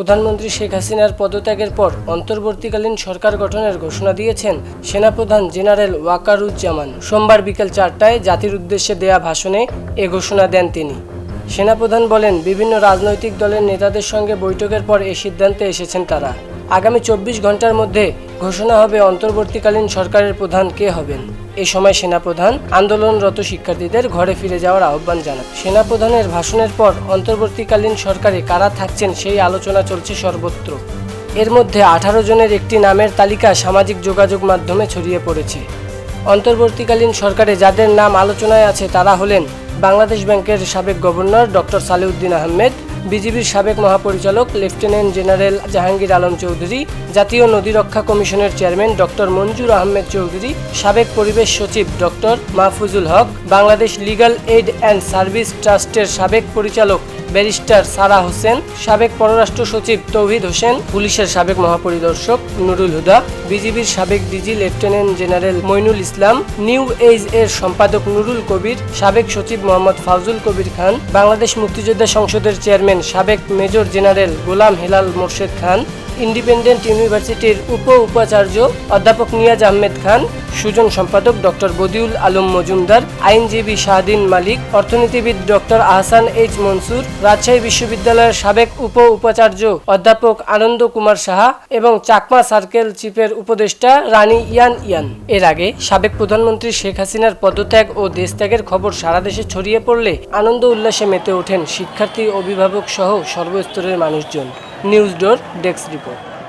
প্রধানমন্ত্রী শেখ হাসিনার পদত্যাগের পর অন্তর্বর্তীকালীন সরকার গঠনের ঘোষণা দিয়েছেন সেনাপ্রধান জেনারেল ওয়াকারুজ্জামান। সোমবার বিকেল চারটায় জাতির উদ্দেশ্যে দেয়া ভাষণে এ ঘোষণা দেন তিনি। সেনাপ্রধান বলেন, বিভিন্ন রাজনৈতিক দলের নেতাদের সঙ্গে বৈঠকের পর এ সিদ্ধান্তে এসেছেন তারা। আগামী চব্বিশ ঘণ্টার মধ্যে ঘোষণা হবে অন্তর্বর্তীকালীন সরকারের প্রধান কে হবেন। এ সময় সেনাপ্রধান আন্দোলনরত শিক্ষার্থীদের ঘরে ফিরে যাওয়ার আহ্বান জানান। সেনাপ্রধানের ভাষণের পর অন্তর্বর্তীকালীন সরকারে কারা থাকছেন সেই আলোচনা চলছে সর্বত্র। এর মধ্যে আঠারো জনের একটি নামের তালিকা সামাজিক যোগাযোগ মাধ্যমে ছড়িয়ে পড়েছে। অন্তর্বর্তীকালীন সরকারে যাদের নাম আলোচনায় আছে তারা হলেন বাংলাদেশ ব্যাংকের সাবেক গভর্নর ডক্টর সালিউদ্দিন আহমেদ বিজিবির সাবেক মহাপরিচালক, লেফটেন্যান্ট জেনারেল জাহাঙ্গীর আলম চৌধুরী, জাতীয় নদী রক্ষা কমিশনের চেয়ারম্যান ডক্টর মঞ্জুর আহমেদ চৌধুরী, সাবেক পরিবেশ সচিব doctor Mahfuzul Haque, Bangladesh legal aid and service ট্রাস্টের সাবেক পরিচালক ব্যারিস্টার সারা হোসেন, সাবেক পররাষ্ট্র সচিব তৌহিদ হোসেন, পুলিশের সাবেক মহাপরিদর্শক নুরুল হুদা, বিজিবির সাবেক DG lieutenant general Moinul Islam, New Age এর সম্পাদক নুরুল কবির, সাবেক সচিব মোহাম্মদ ফাউজুল কবির খান, বাংলাদেশ মুক্তিযোদ্ধা সংসদের চেয়ারম্যান সাবেক major general Golam Helal Morshed Khan, independent ইউনিভার্সিটির উপ উপাচার্য অধ্যাপক নিয়াজ আহমেদ খান, সুজন সম্পাদক ডক্টর বদিউল আলম মজুমদার, আইনজীবী শাহদিন মালিক, অর্থনীতিবিদ ডক্টর আহসান এইচ মনসুর, রাজশাহী বিশ্ববিদ্যালয়ের সাবেক উপ উপাচার্য অধ্যাপক আনন্দ কুমার সাহা এবং চাকমা সার্কেল চিফের উপদেষ্টা রানী ইয়ান ইয়ান। এর আগে সাবেক প্রধানমন্ত্রী শেখ হাসিনার পদত্যাগ ও দেশত্যাগের খবর সারা দেশে ছড়িয়ে পড়লে আনন্দ উল্লাসে মেতে ওঠেন শিক্ষার্থী, অভিভাবক সহ সর্বস্তরের মানুষজন। News door desk report.